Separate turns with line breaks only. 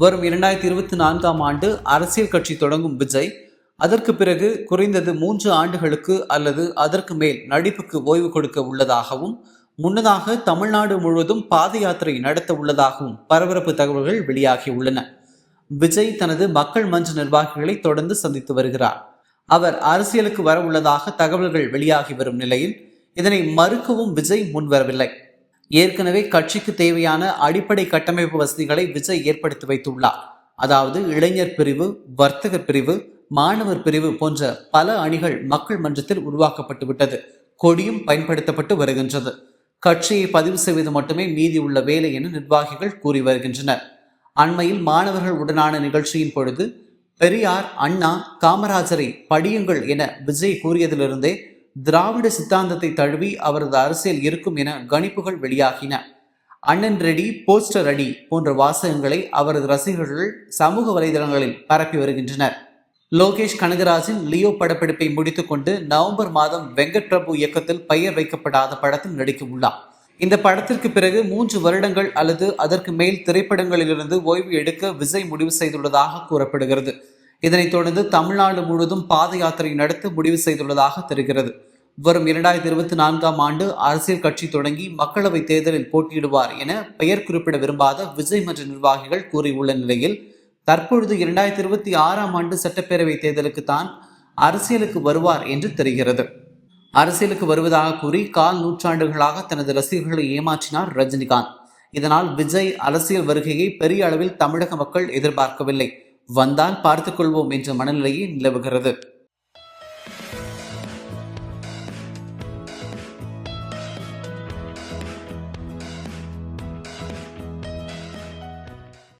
வரும் இரண்டாயிரத்தி இருபத்தி நான்காம் ஆண்டு அரசியல் கட்சி தொடங்கும் விஜய் அதற்கு பிறகு குறைந்தது மூன்று ஆண்டுகளுக்கு அல்லது அதற்கு மேல் நடிப்புக்கு ஓய்வு கொடுக்க உள்ளதாகவும் முன்னதாக தமிழ்நாடு முழுவதும் பாத யாத்திரை நடத்த உள்ளதாகவும் பரபரப்பு தகவல்கள் வெளியாகியுள்ளன விஜய் தனது மக்கள் மன்ற நிர்வாகிகளை தொடர்ந்து சந்தித்து வருகிறார். அவர் அரசியலுக்கு வர உள்ளதாக தகவல்கள் வெளியாகி வரும் நிலையில் இதனை மறுக்கவும் விஜய் முன்வரவில்லை. ஏற்கனவே கட்சிக்கு தேவையான அடிப்படை கட்டமைப்பு வசதிகளை விஜய் ஏற்படுத்தி வைத்துள்ளார். அதாவது இளைஞர் பிரிவு வர்த்தகர் பிரிவு மாணவர் பிரிவு போன்ற பல அணிகள் மக்கள் மன்றத்தில் உருவாக்கப்பட்டு விட்டது. கொடியும் பயன்படுத்தப்பட்டு வருகின்றது. கட்சியை பதிவு செய்வது மட்டுமே மீதி உள்ள வேலை என நிர்வாகிகள் கூறி வருகின்றனர். அண்மையில் மாணவர்கள் உடனான நிகழ்ச்சியின் பொழுது பெரியார் அண்ணா காமராஜரை படியுங்கள் என விஜய் கூறியதிலிருந்தே திராவிட சித்தாந்தத்தை தழுவி அவரது அரசியல் இருக்கும் என கணிப்புகள் வெளியாகின. அண்ணன் ரெடி போஸ்டர் அடி போன்ற வாசகங்களை அவரது ரசிகர்கள் சமூக வலைதளங்களில் பரப்பி வருகின்றனர். லோகேஷ் கனகராஜின் லியோ படப்பிடிப்பை முடித்துக்கொண்டு நவம்பர் மாதம் வெங்கட் பிரபு இயக்கத்தில் பெயர் வைக்கப்படாத படத்தில் நடிக்க உள்ளார் இந்த படத்திற்கு பிறகு மூன்று வருடங்கள் அல்லது அதற்கு மேல் திரைப்படங்களிலிருந்து ஓய்வு எடுக்க விஜய் முடிவு செய்துள்ளதாக கூறப்படுகிறது. இதனைத் தொடர்ந்து தமிழ்நாடு முழுவதும் பாத யாத்திரை நடத்த முடிவு செய்துள்ளதாக தெரிகிறது. வரும் இரண்டாயிரத்தி இருபத்தி நான்காம் ஆண்டு அரசியல் கட்சி தொடங்கி மக்களவைத் தேர்தலில் போட்டியிடுவார் என பெயர் குறிப்பிட விரும்பாத விஜய் மன்ற நிர்வாகிகள் கூறியுள்ள நிலையில் தற்பொழுது இரண்டாயிரத்தி இருபத்தி ஆறாம் ஆண்டு சட்டப்பேரவை தேர்தலுக்கு தான் அரசியலுக்கு வருவார் என்று தெரிகிறது. அரசியலுக்கு வருவதாக கூறி கால் நூற்றாண்டுகளாக தனது ரசிகர்களை ஏமாற்றினார் ரஜினிகாந்த். இதனால் விஜய் அரசியல் வருகையை பெரிய அளவில் தமிழக மக்கள் எதிர்பார்க்கவில்லை. வந்தால் பார்த்துக்கொள்வோம் என்ற மனநிலையே நிலவுகிறது.